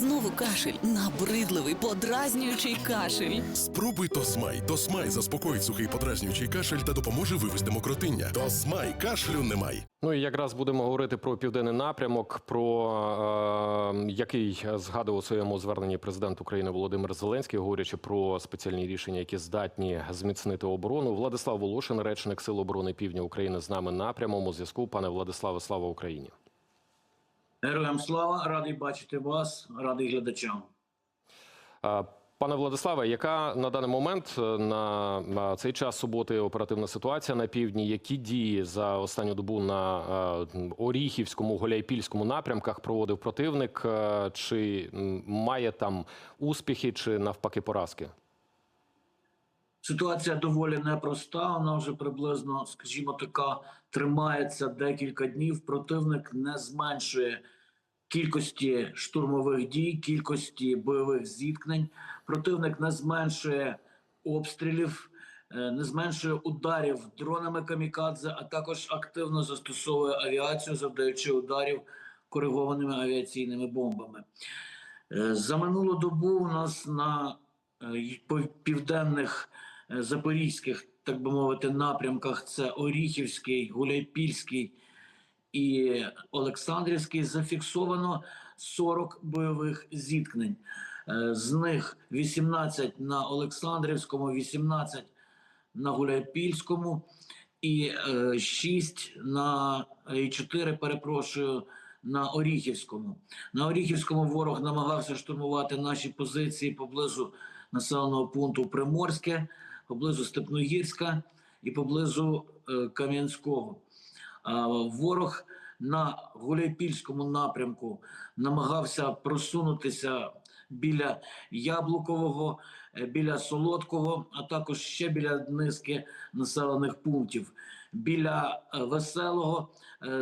Знову кашель, набридливий, подразнюючий кашель. Спробуй Тосмай. Тосмай заспокоїть сухий подразнюючий кашель та допоможе вивести мокротиння. Тосмай кашлю немає. Ну і якраз будемо говорити про південний напрямок, про е, який згадував у своєму зверненні президент України Володимир Зеленський, говорячи про спеціальні рішення, які здатні зміцнити оборону. Владислав Волошин, речник Сил оборони Півдня України, з нами на прямому зв'язку. Пане Владиславе, слава Україні. Героям слава, радий бачити вас, радий глядачам. Пане Владиславе, яка на даний момент е, на, на цей час суботи оперативна ситуація на півдні? Які дії за останню добу на е, Оріхівському, Голяйпільському напрямках проводив противник? Е, Чи має там успіхи, чи навпаки поразки? Ситуація доволі непроста. Вона вже приблизно, скажімо, така тримається декілька днів. Противник не зменшує кількості штурмових дій, кількості бойових зіткнень. Противник не зменшує обстрілів, е, не зменшує ударів дронами камікадзе, а також активно застосовує авіацію, завдаючи ударів коригованими авіаційними бомбами. Е, За минулу добу у нас на е, південних запорізьких, так би мовити, напрямках це Оріхівський, Гуляйпільський і Олександрівський зафіксовано 40 бойових зіткнень. Е, З них 18 на Олександрівському, 18 на Гуляйпільському і 6 на і 4, перепрошую, на Оріхівському. На Оріхівському ворог намагався штурмувати наші позиції поблизу населеного пункту Приморське, поблизу Степногірська і поблизу е, Кам'янського. Ворог на Гуляйпільському напрямку намагався просунутися біля Яблукового, е, біля Солодкого, а також ще біля низки населених пунктів. Біля е, Веселого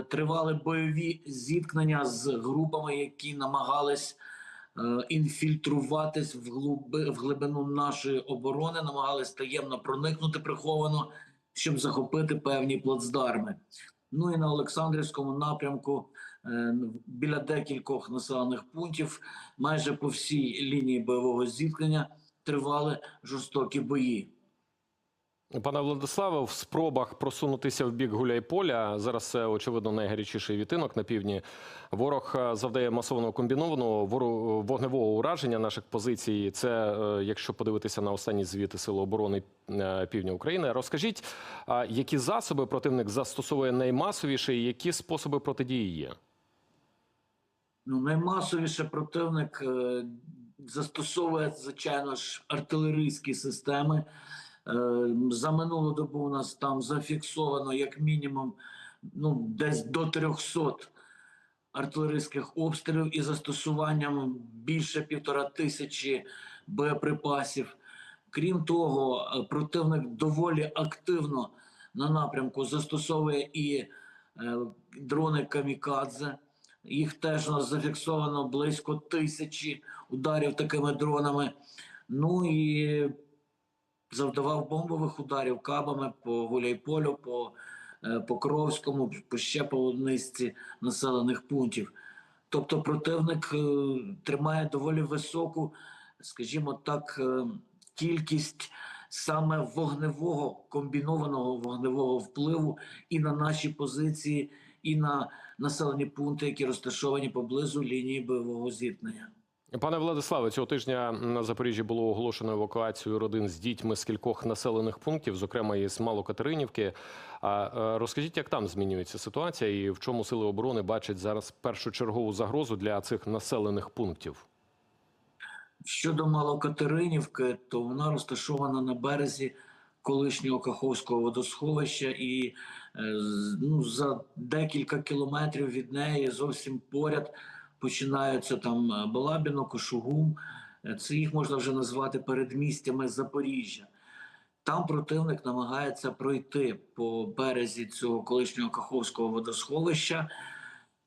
тривали бойові зіткнення з групами, які намагались інфільтруватись в, глуби, в глибину нашої оборони, намагались таємно проникнути приховано, щоб захопити певні плацдарми. Ну і на Олександрівському напрямку е, біля декількох населених пунктів, майже по всій лінії бойового зіткнення тривали жорстокі бої. Пане Владиславе, в спробах просунутися в бік Гуляйполя зараз це очевидно найгарячіший відтинок на півдні. Ворог е, завдає масованого комбінованого вогневого ураження наших позицій. Це е, якщо подивитися на останні звіти Сили оборони е, Півдня України. Розкажіть, які засоби противник застосовує наймасовіше, і які способи протидії є? Ну, наймасовіше противник застосовує, звичайно ж, артилерійські системи. Е, за минулу добу у нас там зафіксовано як мінімум ну, десь до 300 артилерійських обстрілів із застосуванням більше півтора тисячі боєприпасів. Крім того, е, противник доволі активно на напрямку застосовує і е, дрони камікадзе. Їх теж зафіксовано близько тисячі ударів такими дронами. Ну і завдавав бомбових ударів кабами по Гуляйполю, по е, Покровському, по ще по низці населених пунктів. Тобто противник е, тримає доволі високу, скажімо так, е, кількість саме вогневого комбінованого вогневого впливу і на наші позиції, і на населені пункти, які розташовані поблизу лінії бойового зіткнення. Пане Владиславе, цього тижня на Запоріжжі було оголошено евакуацію родин з дітьми з кількох населених пунктів, зокрема із Малокатеринівки. Е, розкажіть, як там змінюється ситуація, і в чому сили оборони бачать зараз першочергову загрозу для цих населених пунктів? Щодо Малокатеринівки, то вона розташована на березі колишнього Каховського водосховища, і е, ну, за декілька кілометрів від неї зовсім поряд починаються там е, Балабіно, Кошугум. Е, Це їх можна вже назвати передмістями Запоріжжя. Там противник намагається пройти по березі цього колишнього Каховського водосховища,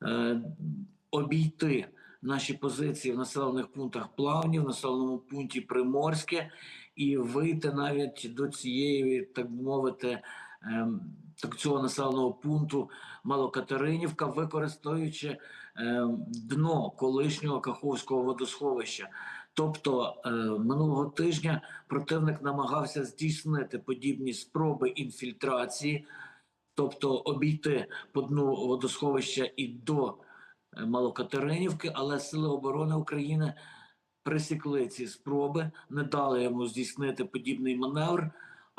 е, обійти наші позиції в населених пунктах Плавні, в населеному пункті Приморське, і вийти навіть до цієї, так би мовити, так цього населеного пункту Малокатеринівка, використовуючи е, дно колишнього Каховського водосховища. Тобто е, минулого тижня противник намагався здійснити подібні спроби інфільтрації, тобто обійти по дну водосховища і до е, Малокатеринівки, але Сили оборони України присікли ці спроби, не дали йому здійснити подібний маневр.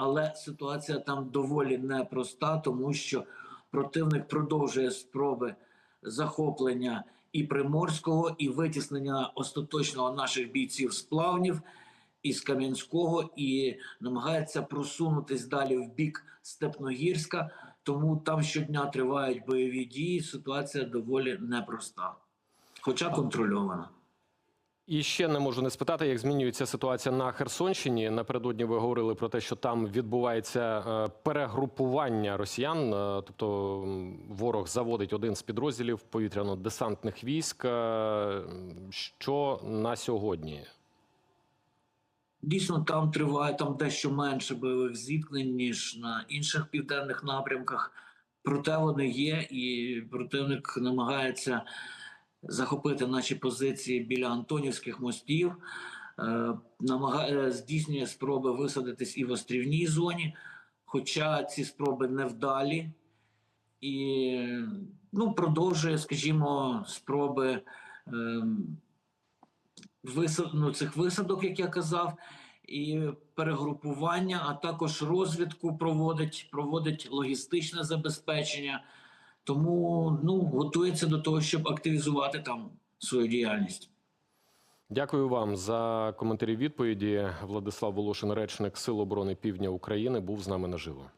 Але ситуація там доволі непроста, тому що противник продовжує спроби захоплення і Приморського, і витіснення остаточного наших бійців з плавнів із Кам'янського, і намагається просунутись далі в бік Степногірська. Тому там щодня тривають бойові дії. Ситуація доволі непроста, хоча контрольована. І ще не можу не спитати, як змінюється ситуація на Херсонщині. Напередодні ви говорили про те, що там відбувається е, перегрупування росіян, е, тобто ворог заводить один з підрозділів повітряно-десантних військ. Е, Що на сьогодні? Дійсно, там триває там дещо менше бойових зіткнень, ніж на інших південних напрямках. Проте вони є, і противник намагається захопити наші позиції біля Антонівських мостів, е, намагає, здійснює спроби висадитись і в острівній зоні, хоча ці спроби невдалі, і ну, продовжує, скажімо, спроби. висад, ну, цих висадок, як я казав, і перегрупування, а також розвідку проводить, проводить логістичне забезпечення. Тому ну, готується до того, щоб активізувати там свою діяльність. Дякую вам за коментарі відповіді. Владислав Волошин, речник Сил оборони Півдня України, був з нами наживо.